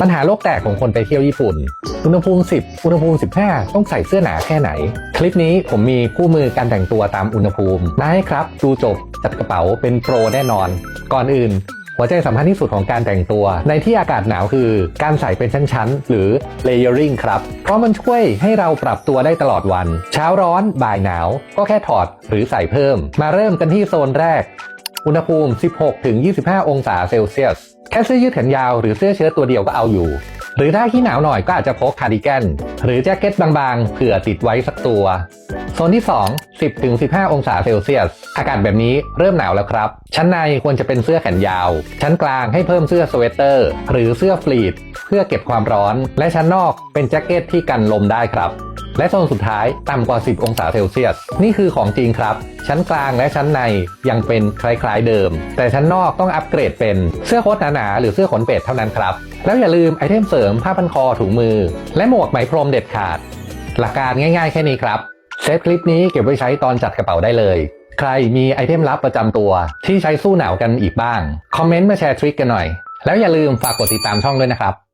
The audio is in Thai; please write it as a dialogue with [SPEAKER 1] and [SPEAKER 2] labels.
[SPEAKER 1] ปัญหาโลกแตกของคนไปเที่ยวญี่ปุ่น อุณหภูมิ 10 อุณหภูมิ 15 ต้องใส่เสื้อหนาแค่ไหน คลิปนี้ผมมีคู่มือการแต่งตัวตามอุณหภูมิมาให้ครับ ดูจบ จัดกระเป๋าเป็นโปรแน่นอน ก่อนอื่น หัวใจสำคัญที่สุดของการแต่งตัว ในที่อากาศหนาวคือ การใส่เป็นชั้นๆ หรือ layering ครับ เพราะมันช่วยให้เราปรับตัวได้ตลอดวัน เช้าร้อน บ่ายหนาว ก็แค่ถอดหรือใส่เพิ่ม มาเริ่มกันที่โซนแรก อุณหภูมิ 16-25 องศาเซลเซียส แค่เสื้อยืดแขนยาวหรือเสื้อเชิ้ตตัวเดียวก็เอาอยู่ หรือถ้าขี้หนาวหน่อยก็อาจจะพกคาร์ดิแกนหรือแจ็คเก็ตบางๆ เผื่อติดไว้สักตัว โซนที่ 2 10-15 องศาเซลเซียส อากาศแบบนี้เริ่มหนาวแล้วครับ ชั้นในควรจะเป็นเสื้อแขนยาว ชั้นกลางให้เพิ่มเสื้อสเวตเตอร์ หรือเสื้อฟลีดเพื่อเก็บความร้อน และชั้นนอกเป็นแจ็คเก็ตที่กันลมได้ครับ และโซนสุดท้ายต่ำกว่า 10 องศาเซลเซียส นี่คือของจริงครับ ชั้นกลางและชั้นในยังเป็นคล้ายๆเดิม แต่ชั้นนอกต้องอัปเกรดเป็นเสื้อโค้ทหนาๆหรือเสื้อขนเป็ดเท่านั้นครับ แล้วอย่าลืมไอเทมเสริมผ้าพันคอถุงมือ และหมวกไหมพรมเด็ดขาด หลักการง่ายๆ แค่นี้ครับเซฟคลิปนี้เก็บไว้ใช้ตอนจัดกระเป๋าได้เลยใครมีไอเทมลับประจำตัวที่ใช้สู้หนาวกันอีกบ้าง คอมเมนต์มาแชร์ทริคกันหน่อย แล้วอย่าลืมฝากกดติดตามช่องด้วยนะครับ